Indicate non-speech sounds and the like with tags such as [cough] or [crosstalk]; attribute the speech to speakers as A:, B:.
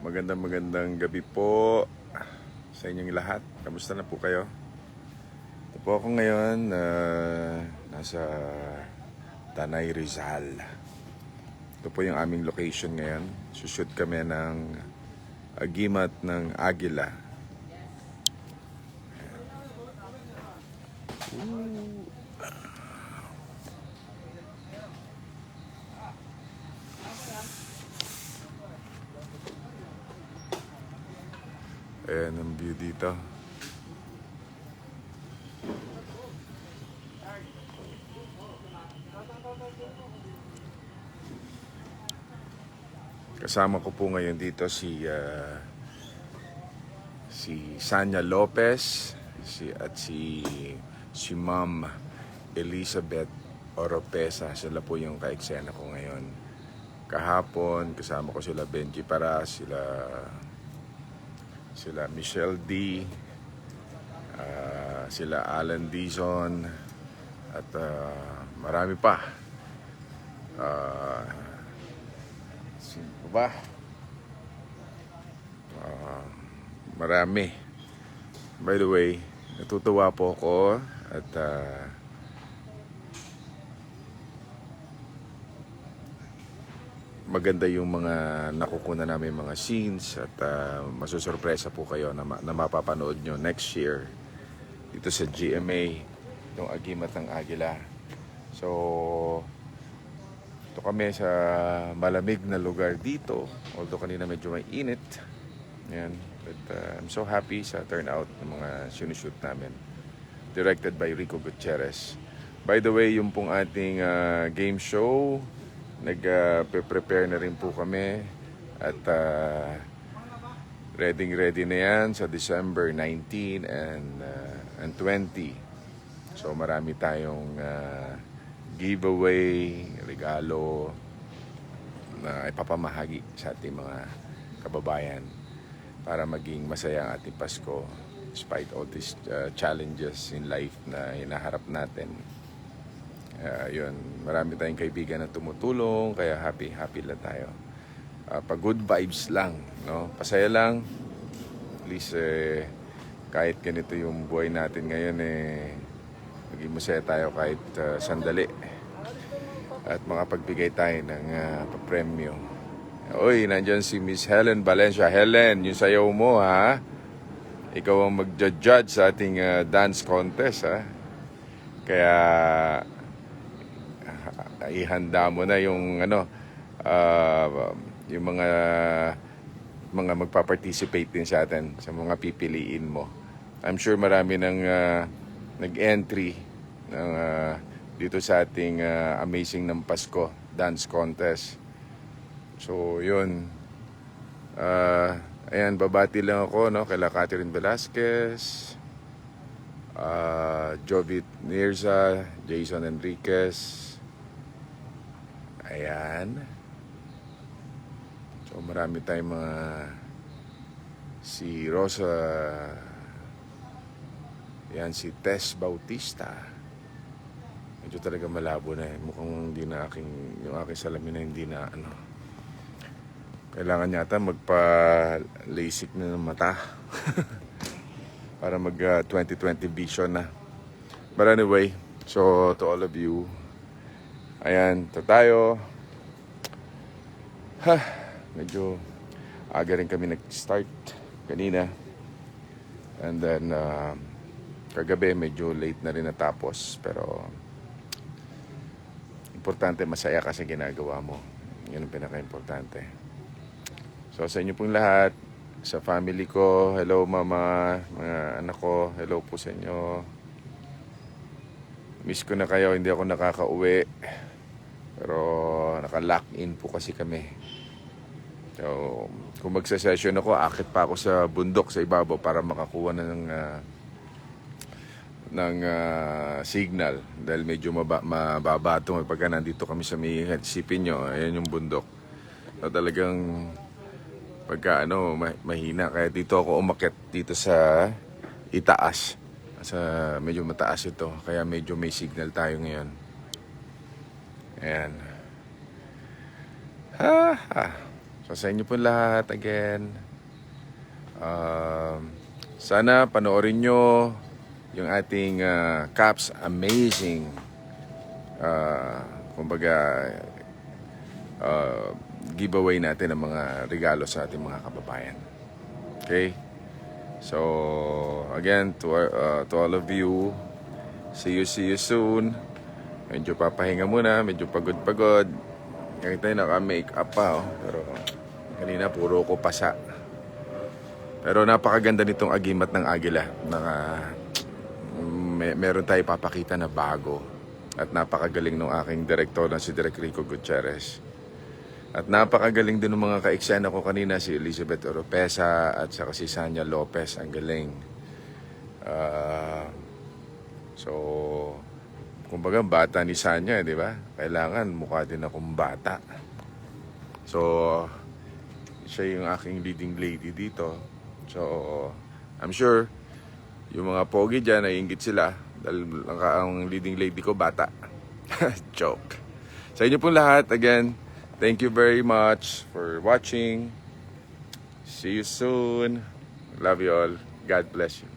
A: Magandang magandang gabi po sa inyong lahat. Kamusta na po kayo? Ito po ako ngayon ah, nasa Tanay Rizal. Ito po yung aming location ngayon. Sushoot kami ng agimat ng Agila. Ayan ang view dito. Kasama ko po ngayon dito si ah, si Sanya Lopez si at si si Ma'am Elizabeth Oropesa. Sila po yung kaeksena ko ngayon. Kahapon kasama ko sila Benji Para, sila sila Michelle D, ah, sila Alan Dizon, at ah, marami pa. Ah, sino ba? Ah, marami. By the way, natutuwa po ako at ah, maganda yung mga nakukuha namin mga scenes at uh, masusurpresa po kayo na, na mapapanood nyo next year dito sa GMA itong Agimat ng Agila so ito kami sa malamig na lugar dito. Although kanina medyo may init yan but uh, I'm so happy sa turnout ng mga sinushoot namin. Directed by Rico Gutierrez. By the way yung pong ating uh, game show nag-prepare na rin po kami at uh, ready ready na yan sa December 19 and uh, and 20 so marami tayong uh, giveaway regalo na ipapamahagi sa ating mga kababayan para maging masaya ang ating Pasko despite all these uh, challenges in life na hinaharap natin Uh, yun, marami tayong kaibigan na tumutulong, kaya happy, happy lang tayo. Uh, pag good vibes lang, no? Pasaya lang. At least, eh, kahit ganito yung buhay natin ngayon, eh, maging masaya tayo kahit uh, sandali. At makapagbigay tayo ng uh, papremyo. Uy, nandyan si Miss Helen Valencia. Helen, yung sayaw mo, ha? Ikaw ang mag-judge sa ating uh, dance contest, ha? Kaya ihanda mo na yung ano ah, yung mga mga magpa-participate din sa atin sa mga pipiliin mo. I'm sure marami nang ah, nag-entry ng ah, dito sa ating ah, Amazing ng Pasko dance contest. So, yun. Ah, ayan, babati lang ako no kay Catherine Velasquez, uh, Jovit Nirza, Jason Enriquez, Ayan. So marami tayong mga si Rosa Yan si Tess Bautista. Medyo talaga malabo na eh. Mukhang hindi na aking, yung aking salamin na hindi na ano. Kailangan yata magpa-LASIK na ng mata. [laughs] Para mag ah, 2020 vision na. But anyway, so to all of you, Ayan, ito tayo. Ha, medyo aga rin kami nag-start kanina. And then, uh, kagabi medyo late na rin natapos. Pero, importante masaya kasi ginagawa mo. Yun ang pinaka-importante. So, sa inyo pong lahat, sa family ko, hello mama, mga anak ko, hello po sa inyo. Miss ko na kayo, hindi ako nakaka-uwi. Pero naka-lock in po kasi kami. So, kung magsa-session ako, akit pa ako sa bundok sa ibabaw para makakuha ng ah, ng ah, signal dahil medyo maba, mababa ito pagka nandito kami sa may sipin nyo, ayan yung bundok. So, talagang pagka ano, ma- mahina. Kaya dito ako umakyat dito sa itaas. Sa medyo mataas ito. Kaya medyo may signal tayo ngayon. Ayan. Ha, ha. So sa po lahat, again, um, sana panoorin nyo yung ating ah, Caps Amazing ah, kumbaga ah, giveaway natin ng mga regalo sa ating mga kababayan. Okay? So, again, to, uh, to all of you, see you, see you soon. Medyo papahinga muna, medyo pagod-pagod. Ngayon tayo naka-make up pa, oh. Pero kanina puro ko pasa. Pero napakaganda nitong agimat ng agila. Naka, may, meron tayo papakita na bago. At napakagaling ng aking direktor na si Direk Rico Gutierrez. At napakagaling din ng mga ka-eksena ko kanina si Elizabeth Oropesa at saka si Sanya Lopez. Ang galing. Ah, so, kumbaga bata ni Sanya, di ba? Kailangan mukha din akong bata. So, siya yung aking leading lady dito. So, I'm sure yung mga pogi dyan, naiingit sila. Dahil ang, ang leading lady ko, bata. [laughs] Joke. Sa inyo pong lahat, again, thank you very much for watching. See you soon. Love you all. God bless you.